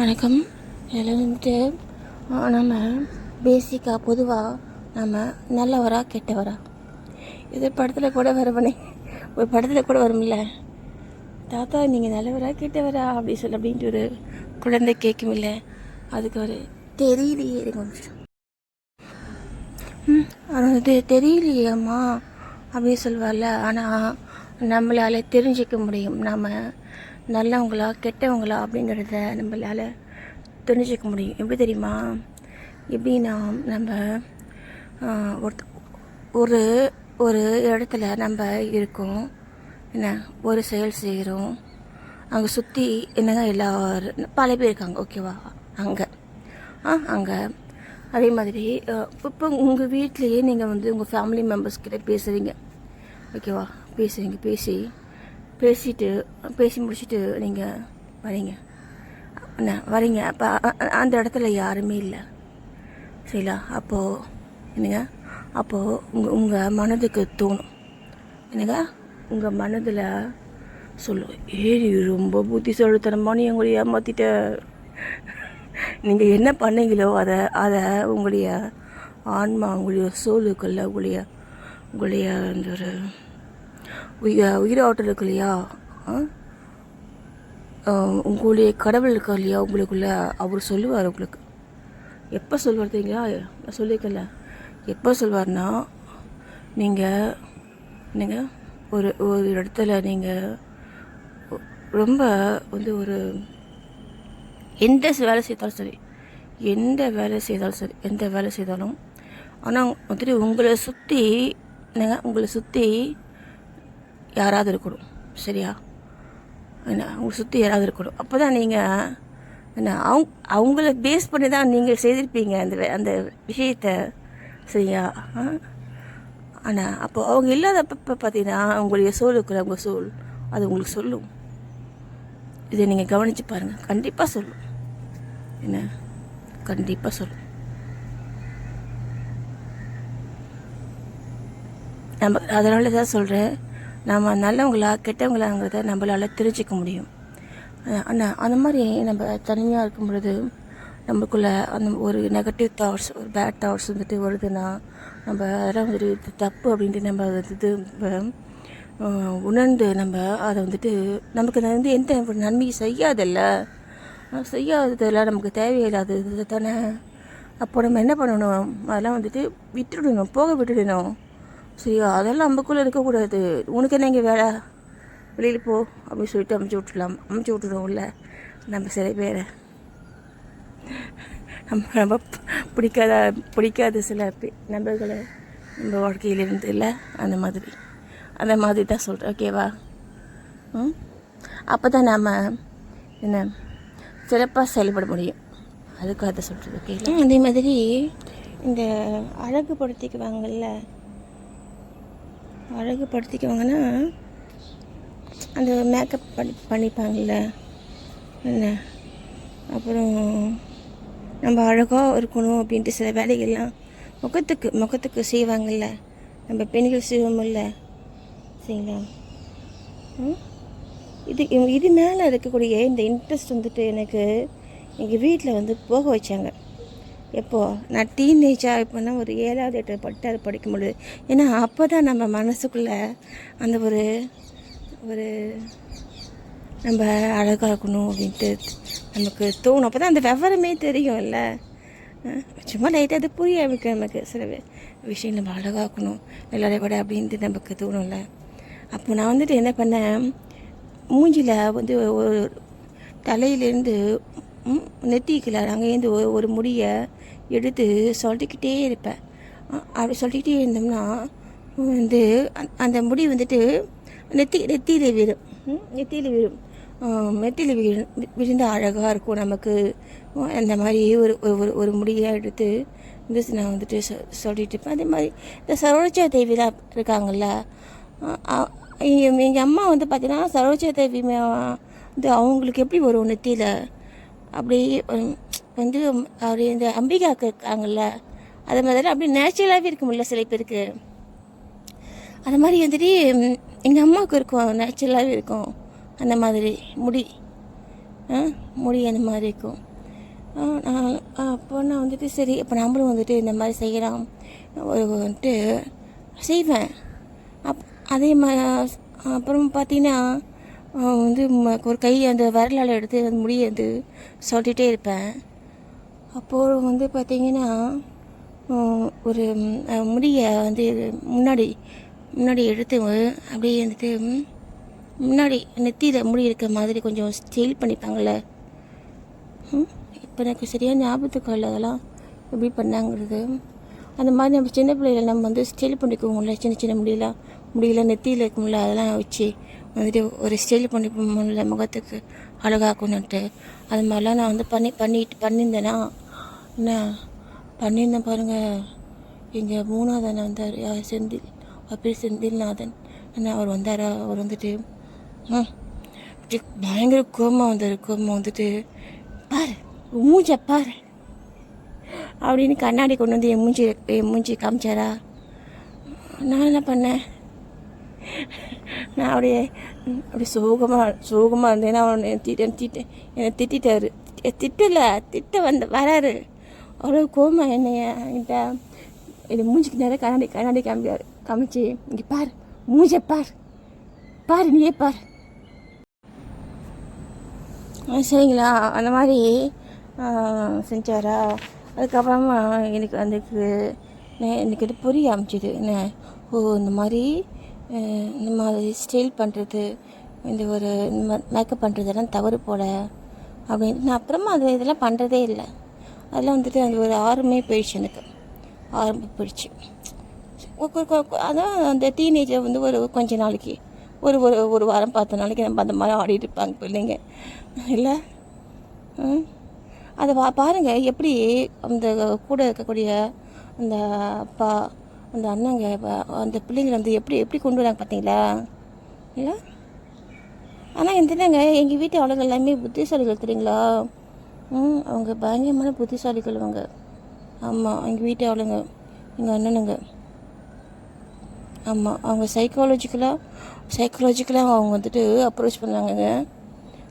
வணக்கம். இதில் வந்துட்டு நம்ம பேசிக்காக பொதுவாக நம்ம நல்லவரா கெட்டவரா? இது படத்தில் கூட வருவனே. ஒரு படத்தில் கூட வரும்ல. தாத்தா நீங்கள் நல்லவரா கெட்டவரா அப்படி சொல்ல அப்படின்ட்டு ஒரு குழந்தை இல்லை அதுக்கு ஒரு தெரியலையே இருங்க ம் அது வந்து தெரியலையேம்மா அப்படின்னு சொல்லுவார்ல. ஆனால் நம்மளால் தெரிஞ்சிக்க முடியும். நம்ம நல்லவங்களா கெட்டவங்களா அப்படிங்கிறத நம்மளால் தெரிஞ்சிக்க முடியும். எப்படி தெரியுமா? எப்படின்னா நம்ம ஒருத்த- ஒரு ஒரு இடத்துல நம்ம இருக்கோம். என்ன? ஒரு செயல் செய்கிறோம் அங்கே சுற்றி என்னங்க எல்லாரும் பல பேர் இருக்காங்க. ஓகேவா? அங்கே. ஆ அங்கே. அதே மாதிரி இப்போ உங்கள் வீட்லேயே நீங்கள் வந்து உங்கள் ஃபேமிலி மெம்பர்ஸ் கிட்டே பேசுகிறீங்க ஓகேவா? பேசுகிறீங்க பேசி. பேசிட்டு பேசி முடிச்சுட்டு நீங்கள் வரீங்க. என்ன வரீங்க. அப்போ அந்த இடத்துல யாருமே இல்லை. சரிங்களா அப்போது என்னங்க? அப்போது உங்கள் உங்கள் மனதுக்கு தோணும். என்னங்க? உங்கள் மனதில் சொல்லும் ஏய் ரொம்ப புத்திசாலித்தனமா நீ உங்களை ஏமாற்றிட்ட நீங்கள் என்ன பண்ணீங்களோ அதை அதை உங்களுடைய ஆன்மா உங்களுடைய சோலுக்குள்ள உங்களுடைய உங்களுடைய அந்த ஒரு உயிர உயிராற்றல் இருக்கு இல்லையா? ஆ? உங்களுடைய கடவுள் இருக்கா இல்லையா உங்களுக்குள்ள? அவர் சொல்லுவார் உங்களுக்கு. எப்போ சொல்லுவார் தெரியுங்களா? நான் சொல்லியிருக்கல எப்போ சொல்வார்னா நீங்கள் நீங்கள் ஒரு ஒரு இடத்துல நீங்கள் ரொம்ப வந்து ஒரு எந்த வேலை செய்தாலும் சரி எந்த வேலை செய்தாலும் சரி எந்த வேலை செய்தாலும் ஆனால் வந்துட்டு உங்களை சுற்றி நீங்கள் உங்களை சுற்றி யாராவது இருக்கணும். சரியா? என்ன உங்களை சுற்றி யாராவது இருக்கணும். அப்போ தான் நீங்கள் என்ன அவங்க அவங்கள பேஸ் பண்ணி தான் நீங்கள் செய்திருப்பீங்க. அந்த அந்த விஷயத்த. சரியா? ஆனால் அப்போ அவங்க இல்லாதப்ப பார்த்தீங்கன்னா உங்களுடைய இருக்கிற உங்கள் சோல் அது உங்களுக்கு சொல்லும். இதை நீங்கள் கவனித்து பாருங்கள் கண்டிப்பாக சொல்லும். என்ன? கண்டிப்பாக சொல்லும். நம்ம அதனால தான் சொல்கிறேன் நம்ம நல்லவங்களா கெட்டவங்களாங்கிறத நம்மளால் தெரிஞ்சிக்க முடியும். அந்த அந்த மாதிரி நம்ம தனியாக இருக்கும் பொழுது நம்மளுக்குள்ள அந்த ஒரு நெகட்டிவ் தாட்ஸ் ஒரு பேட் தாட்ஸ் வந்துட்டு வருதுன்னா நம்ம அதெல்லாம் வந்துட்டு இது தப்பு அப்படின்ட்டு நம்ம அதை இது உணர்ந்து நம்ம அதை வந்துட்டு நமக்கு வந்து எந்த ஒரு நன்மையும் செய்யாதல்ல. செய்யாததெல்லாம் நமக்கு தேவையில்லாதது தானே அப்போ நம்ம என்ன பண்ணணும்? அதெல்லாம் வந்துட்டு விட்டுடணும் போக விட்டுடணும். சரியா? அதெல்லாம் நமக்குள்ளே இருக்கக்கூடாது. உனக்கு என்ன இங்கே வேலை? வெளியில் போ. அப்படின்னு சொல்லிட்டு அமுச்சு விட்டுலாம் அமுச்சு விட்டுருவோம்ல நம்ம சில பேரை. நம்ம ரொம்ப பிடிக்காத பிடிக்காத சில பே- நபர்களை நம்ம வாழ்க்கையில் இருந்து இல்லை? அந்த மாதிரி. அந்த மாதிரி தான் சொல்கிறேன் ஓகேவா ம்? அப்போ தான் நாம் என்ன சிறப்பாக செயல்பட முடியும். அதுக்காக சொல்கிறது ஓகே அதே மாதிரி இந்த அழகுபடுத்திக்குவாங்கல்ல? அழகுபடுத்திக்குவாங்கன்னா அந்த மேக்கப் பண்ணி பண்ணிப்பாங்கள்ல என்ன? அப்புறம் நம்ம அழகாக இருக்கணும் அப்படின்ட்டு சில வேலைகள்லாம் முகத்துக்கு முகத்துக்கு செய்வாங்கள்ல நம்ம பெண்கள் செய்வோமில்ல சரிங்களா? ம்? இது இது மேலே இருக்கக்கூடிய இந்த இன்ட்ரெஸ்ட் வந்துட்டு எனக்கு எங்கள் வீட்டில் வந்து போக வச்சாங்க. எப்போது நான் டீனேஜாக இப்போனா ஒரு ஏழாவது எட்டு பட்டாவது படிக்க பொழுது. ஏன்னா அப்போ தான் நம்ம மனசுக்குள்ளே அந்த ஒரு ஒரு நம்ம அழகாக இருக்கணும் அப்படின்ட்டு நமக்கு தோணும். அப்போ தான் அந்த விவரமே தெரியும்ல. இல்லை சும்மா லைட்டாக அது புரிய வைக்க நமக்கு. சில விஷயம் நம்ம அழகாக இருக்கணும். எல்லாரையும் விட அப்படின்ட்டு நமக்கு தோணும்ல. அப்போ நான் வந்துட்டு என்ன பண்ணேன்? மூஞ்சியில் வந்து ஒரு தலையிலேருந்து நெத்திக்கல அங்கேருந்து ஒரு முடியை எடுத்து சொல்லிக்கிட்டே இருப்பேன். அப்படி சொல்லிக்கிட்டே இருந்தோம்னா வந்து அந்த- அந்த முடி வந்துட்டு நெத்தி நெத்தியில் வீரும் நெத்தியில் வீரும் மெத்தியில் விழு விழுந்து அழகாக இருக்கும் நமக்கு. அந்த மாதிரி ஒரு ஒரு ஒரு முடியாக எடுத்து வந்து நான் வந்துட்டு சொ- சொல்லிட்டு இருப்பேன். அதே மாதிரி இந்த சரோஜா தேவிலாம் இருக்காங்கல்ல எங்கள் அம்மா வந்து பார்த்தீங்கன்னா சரோஜா தேவி வந்து அவங்களுக்கு எப்படி வரும் நெத்தியில்? அப்படி வந்து அவர் இந்த அம்பிகாவுக்கு இருக்காங்கல்ல அது மாதிரி அப்படி நேச்சுரலாகவே இருக்கும்ல சில பேருக்கு. அது மாதிரி வந்துட்டு எங்கள் அம்மாவுக்கு இருக்கும் நேச்சுரலாகவே இருக்கும் அந்த மாதிரி முடி. முடி அந்த மாதிரி இருக்கும். நான் அப்போ நான் வந்துட்டு சரி இப்போ நம்மளும் வந்துட்டு இந்த மாதிரி செய்யலாம். ஒரு வந்துட்டு செய்வேன். அப் அதே மாதிரி அப்புறம் பார்த்தீங்கன்னா வந்து ஒரு கை அந்த விரலால் எடுத்து அந்த முடியை வந்து சொல்லிகிட்டே இருப்பேன். அப்போது வந்து பார்த்திங்கன்னா ஒரு முடியை வந்து முன்னாடி முன்னாடி எடுத்து அப்படியே வந்துட்டு முன்னாடி நெத்தியில் முடி இருக்க மாதிரி கொஞ்சம் ஸ்டைல் பண்ணிப்பாங்கள்ல. இப்போ எனக்கு சரியாக ஞாபகத்துக்கு இல்லை அதெல்லாம் எப்படி பண்ணாங்கிறது. அந்த மாதிரி நம்ம சின்ன பிள்ளையில நம்ம வந்து ஸ்டைல் பண்ணிக்குவோம்ல சின்ன சின்ன முடியெல்லாம் முடியெல்லாம் நெத்தியில் இருக்கும்ல அதெல்லாம் வச்சு. வந்துட்டு ஒரு ஸ்டைல் பண்ணிப்போம்ல முகத்துக்கு அழகாக்கணுன்ட்டு. அது மாதிரிலாம் நான் வந்து பண்ணி பண்ணிட்டு பண்ணியிருந்தேன்னா என்ன பண்ணியிருந்தேன் பாருங்கள் இங்கே மூணாவது அண்ணன் வந்தார். யார் செந்தில். அவர் பேர் செந்தில்நாதன். என்ன அவர் வந்தாரா? அவர் வந்துட்டு ம். அப்படியே பயங்கர கோபம் வந்தார். கோபம் வந்துட்டு பாரு உன் மூஞ்ச பாரு. அப்படின்னு கண்ணாடி கொண்டு வந்து என் மூஞ்சி என் மூஞ்சி காமிச்சாரா? நான் என்ன பண்ணேன்? நான் அப்படியே அப்படியே சோகமாக சோகமாக இருந்தேன்னா அவன் திட்டேன் திட்டேன் என்னை திட்டாரு திட்டலை திட்ட வந்த வராரு. அவ்வளோ கோமா என்னைய என்கிட்ட இது மூஞ்சிக்கு நேரம் கண்ணாடி கண்ணாடி காமிக்காரு காமிச்சு இங்கே பார் மூஞ்ச பார். பார் நீயே பார். சரிங்களா. அந்த மாதிரி செஞ்சாரா? அதுக்கப்புறமா எனக்கு அதுக்கு எனக்கு இது புரிய ஆரம்பிச்சிது. என்ன? ஓ இந்த மாதிரி இந்த மாதிரி ஸ்டைல் பண்ணுறது இந்த ஒரு மேக்கப் பண்ணுறதெல்லாம் தவறு போல அப்படின்னு. நான் அப்புறமா அது இதெல்லாம் பண்ணுறதே இல்லை. அதெல்லாம் வந்துட்டு அது ஒரு ஆர்வமே போயிடுச்சு எனக்கு. ஆரம்ப போயிடுச்சு. அதான் அந்த டீனேஜர் வந்து ஒரு கொஞ்ச நாளைக்கு ஒரு ஒரு ஒரு வாரம் பத்து நாளைக்கு நம்ம அந்த மாதிரி ஆடிட்டு இருப்பாங்க பிள்ளைங்க. இல்லை? ம். அதை பா பாருங்கள் எப்படி அந்த கூட இருக்கக்கூடிய அந்த அப்பா அந்த அண்ணங்க அந்த பிள்ளைங்களை வந்து எப்படி எப்படி கொண்டு வராங்க பார்த்தீங்களா? இல்லை? ஆனால் என்னங்க எங்கள் வீட்டு ஆளுங்க எல்லாமே புத்திசாலிகள் தெரியுங்களா? ம் அவங்க பயங்கரமான புத்திசாலிகள் அவங்க ஆமாம் எங்கள் வீட்டு ஆளுங்க எங்கள் அண்ணனுங்க. ஆமாம் அவங்க சைக்காலஜிக்கலாக சைக்காலஜிக்கலாக அவங்க வந்துட்டு அப்ரோச் பண்ணாங்கங்க.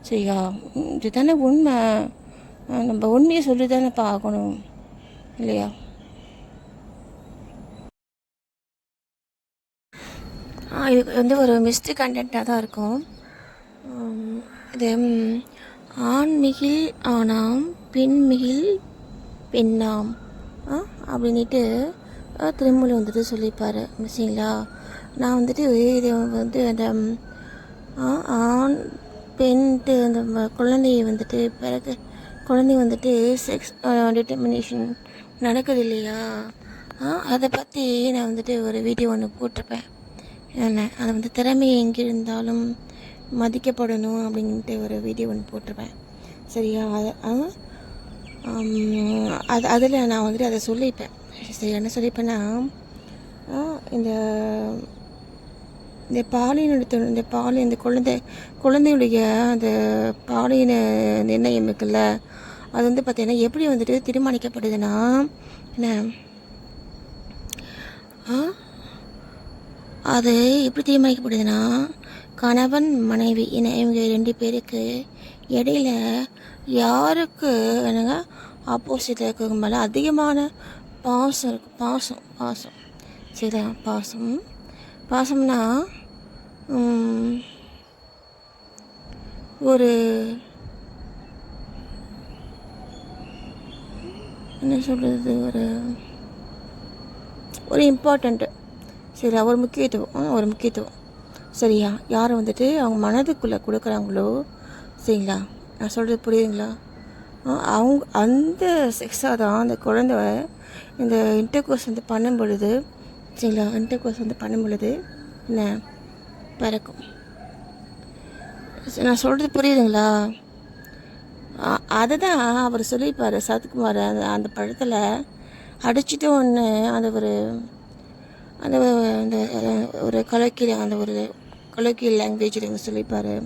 சரியா? இதுதானே உண்மை. நம்ம உண்மையை சொல்லி தானே பார்க்கணும் இல்லையா? இது வந்து ஒரு மிஸ்டு கண்டென்ட்டாக தான் இருக்கும். இது ஆண்மிகில் ஆனாம் பெண்மிகில் பெண்ணாம். அப்படின்ட்டு திருமூலி வந்துட்டு சொல்லியிருப்பார் சரிங்களா? நான் வந்துட்டு இது வந்து அந்த ஆண் பெண்ட்டு அந்த குழந்தையை வந்துட்டு பிறகு குழந்தை வந்துட்டு செக்ஸ் டிட்டர்மினேஷன் நடக்குது இல்லையா? ஆ, அதை பற்றி நான் வந்துட்டு ஒரு வீடியோ ஒன்று போட்டிருப்பேன். என்ன அது வந்து திறமை எங்கிருந்தாலும் மதிக்கப்படணும் அப்படின்ட்டு ஒரு வீடியோ ஒன்று போட்டிருப்பேன். சரியா? அது அது அதில் நான் வந்துட்டு அதை சொல்லிப்பேன். சரி என்ன சொல்லிப்பேன்னா ஆ, இந்த இந்த பாலின இந்த பாலின இந்த குழந்தை குழந்தையுடைய அந்த பாலின நிர்ணயம் இருக்குல்ல அது வந்து பார்த்திங்கன்னா எப்படி வந்துட்டு தீர்மானிக்கப்படுதுன்னா என்ன ஆ அது எப்படி தீர்மானிக்கப்படுதுன்னா கணவன் மனைவி என இவங்க ரெண்டு பேருக்கு இடையில யாருக்கு என்னங்க ஆப்போசிட்டில் இருக்கிறவங்க மேலே அதிகமான பாசம் இருக்கு. பாசம் பாசம். சரியா? பாசம். பாசம்னா ஒரு என்ன சொல்கிறது ஒரு ஒரு இம்பார்ட்டண்ட்டு சரியா ஒரு முக்கியத்துவம். ஒரு முக்கியத்துவம். சரியா யார் வந்துட்டு அவங்க மனதுக்குள்ளே கொடுக்குறாங்களோ சரிங்களா? நான் சொல்கிறது புரியுதுங்களா? அவங்க அந்த செக்ஸாக தான் அந்த குழந்தை இந்த இன்டர் கோர்ஸ் வந்து பண்ணும் பொழுது சரிங்களா? இன்டர்கோர்ஸ் வந்து பண்ணும் பொழுது என்ன? பிறக்கும். சரி, நான் சொல்கிறது புரியுதுங்களா? அதை தான் அவர் சொல்லியிருப்பார் சரத்குமார். அந்த அந்த படத்தில் அடிச்சுட்டு ஒன்று அந்த ஒரு அந்த அந்த ஒரு கலக்கிய அந்த ஒரு கலக்கியல் லாங்குவேஜில் இங்கே சொல்லிப்பார்.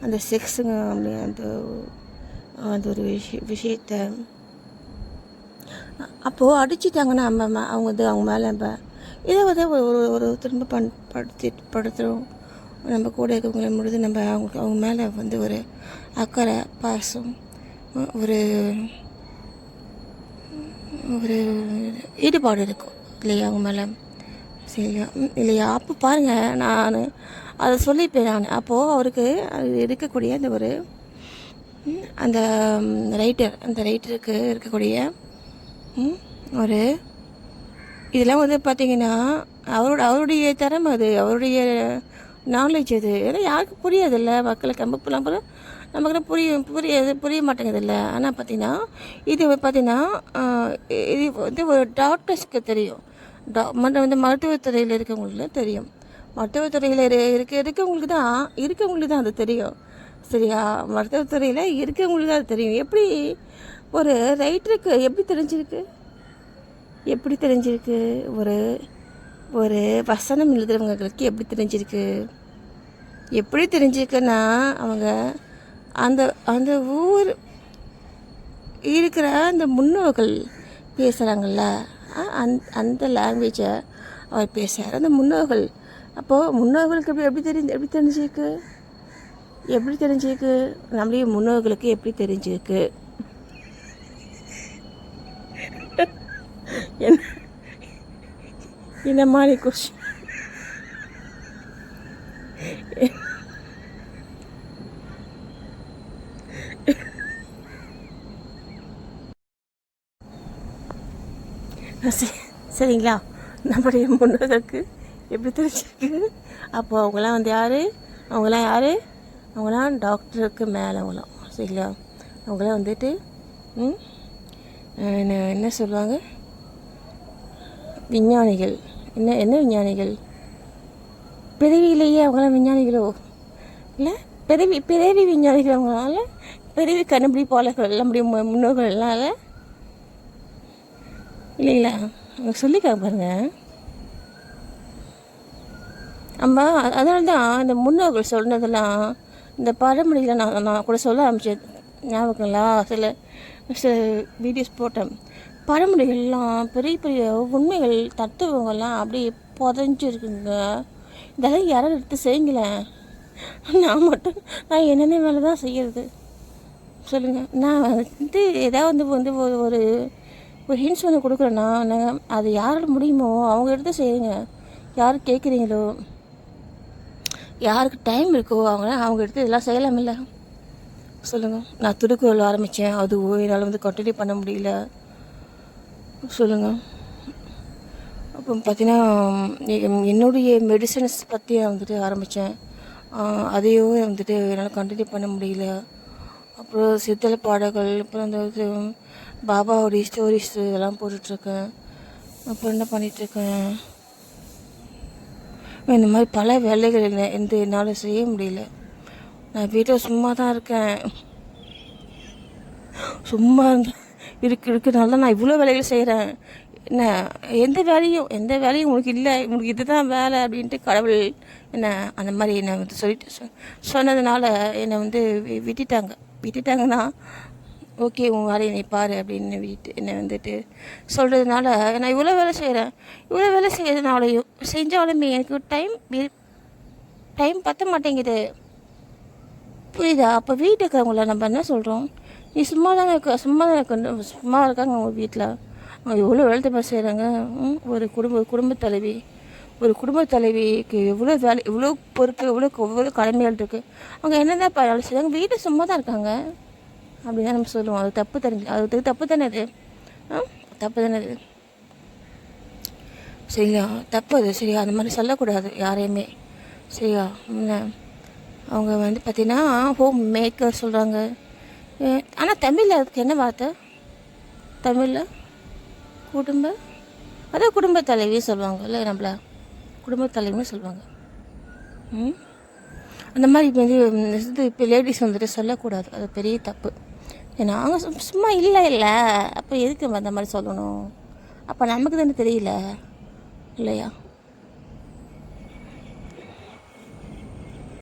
அந்த செக்ஸுங்க அப்படி அந்த அந்த ஒரு விஷய விஷயத்த. அப்போது அடிச்சிட்டாங்கன்னா நம்ம அவங்க வந்து அவங்க மேலே நம்ம இதை வந்து ஒரு ஒரு- ஒரு திரும்ப பண் படுத்தி படுத்துகிறோம் நம்ம கூட இருக்கவங்களை முடிஞ்சு நம்ம அவங்க அவங்க மேலே வந்து ஒரு அக்கறை பாசம் ஒரு ஒரு ஈடுபாடு இருக்கும் இல்லையா அவங்க மேலே? சரியா இல்லையா அப்போ பாருங்கள் நான் அதை சொல்லியிருப்பேன் நான். அப்போது அவருக்கு அது இருக்கக்கூடிய அந்த ஒரு அந்த ரைட்டர் அந்த ரைட்டருக்கு இருக்கக்கூடிய ஒரு இதெல்லாம் வந்து பார்த்தீங்கன்னா அவரோட அவருடைய திறமை அது அவருடைய நாலேஜ் அது. ஏன்னா யாருக்கும் புரியாதில்ல மக்களுக்கு நம்ம இப்போ நம்ம நமக்கு புரிய புரியாது புரிய மாட்டேங்குதுல்ல. ஆனால் பார்த்தீங்கன்னா இது பார்த்தீங்கன்னா இது வந்து ஒரு டாக்டர்ஸ்க்கு தெரியும். டா மற்ற வந்து மருத்துவத்துறையில் இருக்கவங்களுக்கு தெரியும். மருத்துவத்துறையில் இருக்க இருக்கவங்களுக்கு தான் இருக்கவங்களுக்கு தான் அது தெரியும். சரியா? மருத்துவத்துறையில் இருக்கவங்களுக்கு தான் அது தெரியும். எப்படி ஒரு ரைட்டருக்கு எப்படி தெரிஞ்சிருக்கு? எப்படி தெரிஞ்சிருக்கு? ஒரு ஒரு வசனம் எழுதுறவங்களுக்கு எப்படி தெரிஞ்சிருக்கு? எப்படி தெரிஞ்சிருக்குன்னா அவங்க அந்த அந்த ஊர் இருக்கிற அந்த முன்னோர்கள் பேசுகிறாங்கல்ல அந் அந்த லாங்குவேஜை அவர் பேசுகிறார் அந்த முன்னோர்கள். அப்போது முன்னோர்களுக்கு எப்படி எப்படி தெரிஞ்சு எப்படி தெரிஞ்சிருக்கு? எப்படி தெரிஞ்சிருக்கு? நம்மளே முன்னோர்களுக்கு எப்படி தெரிஞ்சிருக்கு? என்ன என்ன மாதிரி கொஸ்டின் சரிங்களா? நம்முடைய முன்னோர்களுக்கு எப்படி தெரிஞ்சிருக்கு? அப்போ அவங்களாம் வந்து யார்? அவங்களாம் யார்? அவங்களாம் டாக்டருக்கு மேலே அவங்களாம் சரிங்களா? அவங்களாம் வந்துட்டு என்ன என்ன சொல்லுவாங்க? விஞ்ஞானிகள். என்ன என்ன விஞ்ஞானிகள்? பிறவியிலேயே அவங்களாம் விஞ்ஞானிகளோ? இல்லை பிறவி பிறவி விஞ்ஞானிகள் அவங்களால பிறவி கண்டுபிடிப்பாளர்கள் நம்முடைய மு- முன்னோர்கள் எல்லாம் இல்லை? இல்லைங்களா அவங்க சொல்லிக்காக பாருங்கள் அம்மா அதனால தான் இந்த முன்னோர்கள் சொன்னதெல்லாம் இந்த பழமொழியில் நான் நான் கூட சொல்ல ஆரம்பிச்சேன் ஞாபகங்களா? சில சில வீடியோஸ் போட்டேன். பழமொழிகள்லாம் பெரிய பெரிய உண்மைகள் தத்துவங்கள்லாம் அப்படியே புதஞ்சிருக்குங்க. இதெல்லாம் யாரும் எடுத்து செய்யுங்களேன் நான் மட்டும் நான் என்னென்ன வேலை தான் செய்யறது? சொல்லுங்கள் நான் வந்து ஏதாவது வந்து வந்து ஒரு ஒரு ஒரு ஹிண்ட்ஸ் ஒன்று கொடுக்குறேன்னா நான் அது யாரால் முடியுமோ அவங்க எடுத்து செய்யுங்க. யார் கேட்குறீங்களோ யாருக்கு டைம் இருக்கோ அவங்க அவங்க எடுத்து இதெல்லாம் செய்யலாமில்ல சொல்லுங்கள் நான் திருக்குறள் ஆரம்பித்தேன் அது என்னால் வந்து கண்டினியூ பண்ண முடியல. சொல்லுங்கள் அப்போ பார்த்தீங்கன்னா என்னுடைய மெடிசன்ஸ் பற்றி நான் வந்துட்டு ஆரம்பித்தேன் அதையோ வந்துட்டு என்னால் கண்டினியூ பண்ண முடியல. அப்புறம் சித்தல பாடல்கள் அப்புறம் அந்த பாபாவுடைய ஸ்டோரிஸ் இதெல்லாம் போட்டுட்ருக்கேன். அப்புறம் என்ன பண்ணிகிட்ருக்கேன் இந்த மாதிரி பல வேலைகள் என்ன எந்த என்னால் செய்ய முடியல. நான் வீட்டில் சும்மா தான் இருக்கேன். சும்மா இருந்த இருக்கு இருக்கிறனால தான் நான் இவ்வளோ வேலைகள் செய்கிறேன் என்ன எந்த வேலையும் எந்த வேலையும் உனக்கு இல்லை. உனக்கு இதுதான் வேலை அப்படின்ட்டு கடவுள் என்ன அந்த மாதிரி என்னை வந்து சொல்லிட்டு சொன்னதுனால என்னை வந்து வி- விட்டுட்டாங்க. விட்டுட்டாங்கன்னா ஓகே உன் வேலையை நீ பாரு அப்படின்னு வீட்டு என்னை வந்துட்டு சொல்கிறதுனால நான் இவ்வளோ வேலை செய்கிறேன் இவ்வளோ வேலை செய்கிறதுனாலையும் செஞ்சாலுமே எனக்கு டைம் டைம் பற்ற மாட்டேங்குது. புரியுதா? அப்போ வீட்டுக்கு இருக்கிறவங்கள நம்ம என்ன சொல்கிறோம் நீ சும்மா தானே இருக்க சும்மா தானே இருக்க சும்மா இருக்காங்க அவங்க வீட்டில். அவங்க எவ்வளோ வேலை தெரியுமா செய்கிறாங்க ஒரு குடும்ப குடும்ப தலைவி. ஒரு குடும்ப தலைவிக்கு எவ்வளோ வேலை எவ்வளோ பொறுப்பு எவ்வளோ எவ்வளோ கடமைகள் இருக்குது அவங்க என்ன தான் வேலை செய்கிறாங்க வீட்டில் சும்மா தான் இருக்காங்க. அப்படின்னு தான் நம்ம சொல்லுவோம். அது தப்பு தெரிஞ்சு அது தப்பு தானே அது? ஆ? தப்பு தானே அது? சரியா? தப்பு அது சரியா? அந்த மாதிரி சொல்லக்கூடாது யாரையுமே. சரியா? அவங்க வந்து பார்த்தீங்கன்னா ஹோம் மேக்கர் சொல்கிறாங்க ஆனால் தமிழில் அதுக்கு என்ன வார்த்தை? தமிழில்? குடும்ப? அதான் குடும்ப தலைவி சொல்லுவாங்கல்ல நம்மள? குடும்ப தலைவின்னு சொல்லுவாங்க. ம்? அந்த மாதிரி இப்போ வந்து இது இப்போ லேடிஸ் வந்துட்டு சொல்லக்கூடாது. அது பெரிய தப்பு. நாங்கள் சும்மா இல்லை இல்லை. அப்போ எதுக்கு அந்த மாதிரி சொல்லணும்? அப்போ நமக்கு தானே தெரியல. இல்லையா?